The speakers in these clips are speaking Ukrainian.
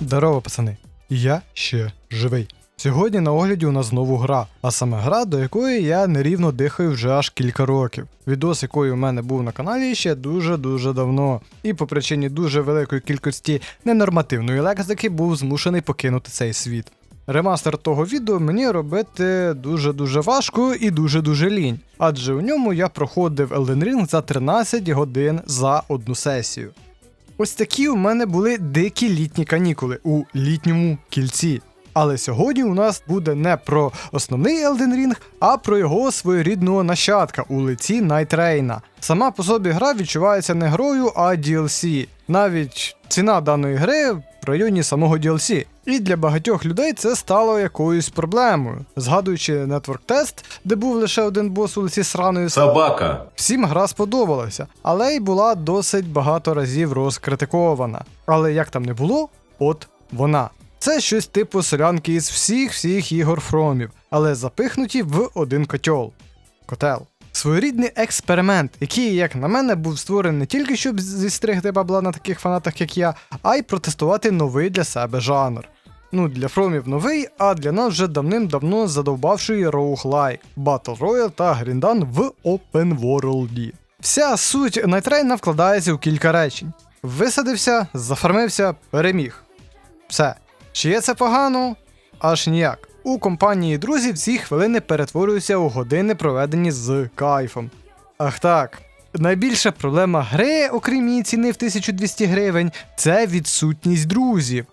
Здорово, пацани. Я ще живий. Сьогодні на огляді у нас знову гра, а саме гра, до якої я нерівно дихаю вже аж кілька років. Відос, який у мене був на каналі ще дуже-дуже давно. І по причині дуже великої кількості ненормативної лексики був змушений покинути цей світ. Ремастер того відео мені робити дуже-дуже важко і дуже-дуже лінь, адже у ньому я проходив Elden Ring за 13 годин за одну сесію. Ось такі у мене були дикі літні канікули у літньому кільці. Але сьогодні у нас буде не про основний Elden Ring, а про його своєрідного нащадка у лиці Найтрейна. Сама по собі гра відчувається не грою, а DLC. Навіть ціна даної гри в районі самого DLC. І для багатьох людей це стало якоюсь проблемою. Згадуючи Network Test, де був лише один бос у лиці сраної Собака. Всім гра сподобалася, але й була досить багато разів розкритикована. Але як там не було, от вона. Це щось типу солянки із всіх всіх ігор Фромів, але запихнуті в один котел. Котел. Своєрідний експеримент, який, як на мене, був створений не тільки щоб зістригти бабла на таких фанатах, як я, а й протестувати новий для себе жанр. Ну, для фромів новий, а для нас вже давним-давно задовбавший роуглайк, Battle Royale та Гріндан в Open World. Вся суть Найтрейна вкладається в кілька речень: висадився, зафармився, переміг. Все. Чи є це погано? Аж ніяк. У компанії друзів ці хвилини перетворюються у години, проведені з кайфом. Ах так. Найбільша проблема гри, окрім її ціни в 1200 гривень, це відсутність друзів.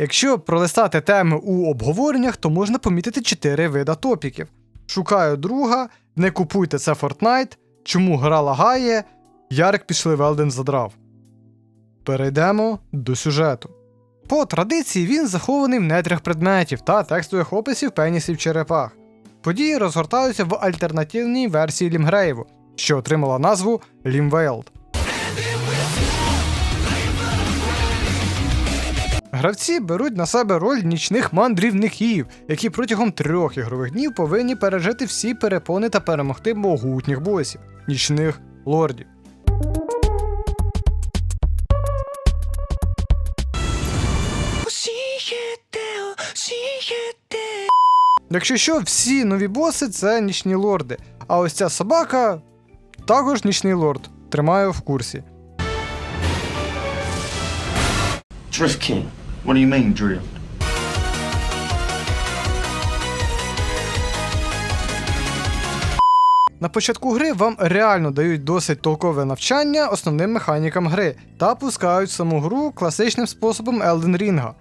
Якщо пролистати теми у обговореннях, то можна помітити 4 вида топіків. Шукаю друга, не купуйте це Fortnite, чому гра лагає, Ярик пішли Велден задрав. Перейдемо до сюжету. По традиції він захований в нетрях предметів та текстових описів пенісів черепах. Події розгортаються в альтернативній версії Лімгрейву, що отримала назву Лімвейлд. Гравці беруть на себе роль нічних мандрівників, які протягом трьох ігрових днів повинні пережити всі перепони та перемогти могутніх босів нічних лордів. Якщо що, всі нові боси це нічні лорди. А ось ця собака також нічний лорд. Тримаю в курсі. Drift King. What do you mean, drift? На початку гри вам реально дають досить толкове навчання основним механікам гри та пускають саму гру класичним способом Elden Ring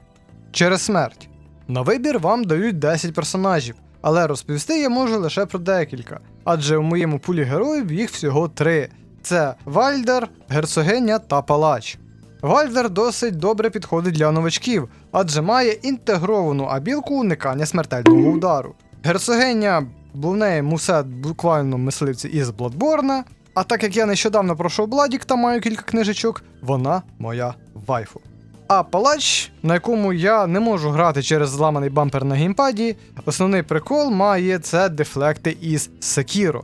через смерть. На вибір вам дають 10 персонажів, але розповісти я можу лише про декілька, адже у моєму пулі героїв їх всього три: це Вальдер, герцогиня та палач. Вальдер досить добре підходить для новачків, адже має інтегровану абілку уникання смертельного удару. Герцогиня, в мусет буквально мисливці із Бладборна. А так як я нещодавно пройшов Бладік та маю кілька книжечок, вона моя вайфу. А палач, на якому я не можу грати через зламаний бампер на геймпаді, основний прикол має це дефлекти із Sekiro.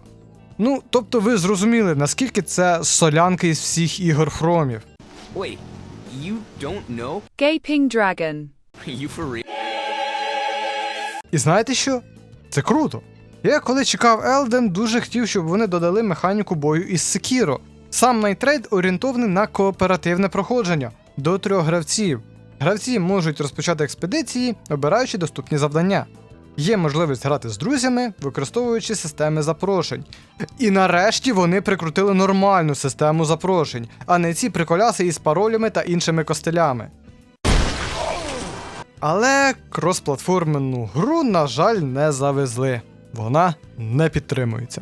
Ну, тобто ви зрозуміли, наскільки це солянки із всіх ігор Фромів. Wait, you don't know? Gaping Dragon. you for real? І знаєте що? Це круто. Я коли чекав Елден, дуже хотів, щоб вони додали механіку бою із Секіро. Сам найтрейд орієнтований на кооперативне проходження до трьох гравців. Гравці можуть розпочати експедиції, обираючи доступні завдання. Є можливість грати з друзями, використовуючи системи запрошень. І нарешті вони прикрутили нормальну систему запрошень, а не ці приколяси із паролями та іншими костелями. Але кросплатформенну гру, на жаль, не завезли. Вона не підтримується.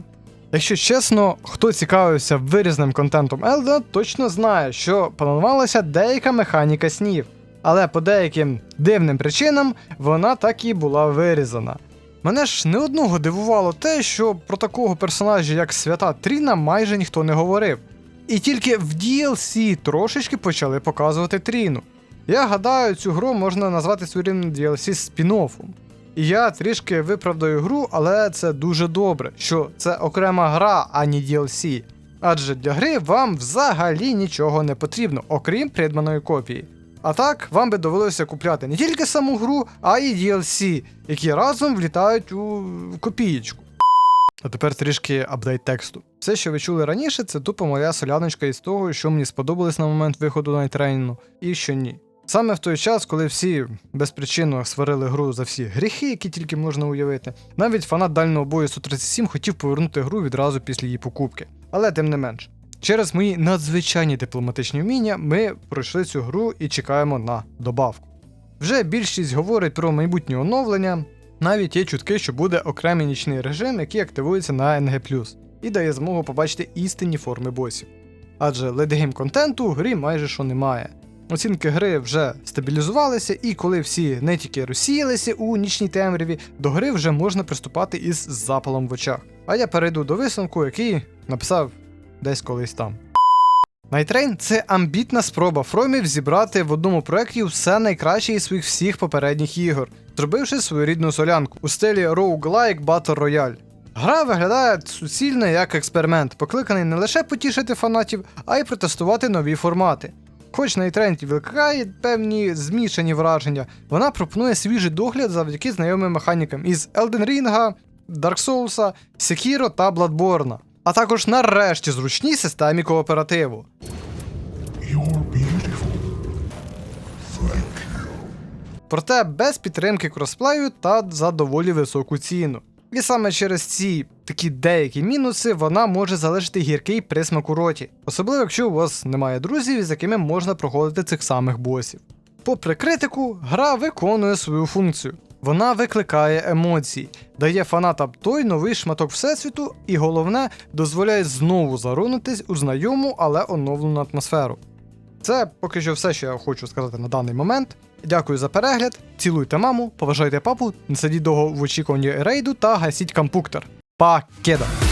Якщо чесно, хто цікавився вирізним контентом Елда, точно знає, що планувалася деяка механіка снів, але по деяким дивним причинам вона так і була вирізана. Мене ж не одного дивувало те, що про такого персонажа, як свята Тріна, майже ніхто не говорив. І тільки в DLC трошечки почали показувати Тріну. Я гадаю, цю гру можна назвати своєрідним DLC спін-оффом. І я трішки виправдаю гру, але це дуже добре, що це окрема гра, а не DLC. Адже для гри вам взагалі нічого не потрібно, окрім придбаної копії. А так, вам би довелося купляти не тільки саму гру, а й DLC, які разом влітають у копієчку. А тепер трішки апдейт тексту. Все, що ви чули раніше, це тупо моя соляночка із того, що мені сподобалось на момент виходу на тренінг, і що ні. Саме в той час, коли всі безпричинно сварили гру за всі гріхи, які тільки можна уявити, навіть фанат дальнього бою 137 хотів повернути гру відразу після її покупки. Але тим не менш, через мої надзвичайні дипломатичні вміння ми пройшли цю гру і чекаємо на добавку. Вже більшість говорить про майбутнє оновлення, навіть є чутки, що буде окремий нічний режим, який активується на NG+, і дає змогу побачити істинні форми босів. Адже ледгейм контенту в грі майже що немає. Оцінки гри вже стабілізувалися, і коли всі нетіки розсіялися у нічній темряві, до гри вже можна приступати із запалом в очах. А я перейду до висновку, який написав десь колись там. Найтрейн це амбітна спроба фромів зібрати в одному проєкті все найкраще із своїх всіх попередніх ігор, зробивши своєрідну солянку у стилі Roguelike Battle Royale. Гра виглядає суцільно як експеримент, покликаний не лише потішити фанатів, а й протестувати нові формати. Хоч на викликає певні змішані враження, вона пропонує свіжий догляд завдяки знайомим механікам із Elden Ring, Dark Souls, Sekiro та Bloodborne, а також нарешті зручній системі кооперативу. Проте без підтримки кросплею та за доволі високу ціну. І саме через ці такі деякі мінуси вона може залишити гіркий присмак у роті, особливо якщо у вас немає друзів, з якими можна проходити цих самих босів. Попри критику, гра виконує свою функцію. Вона викликає емоції, дає фанатам той новий шматок всесвіту, і головне, дозволяє знову зарунутись у знайому, але оновлену атмосферу. Це поки що все, що я хочу сказати на даний момент. Дякую за перегляд, цілуйте маму, поважайте папу, не сидіть довго в очікуванні рейду та гасіть компуктор. Пакеда!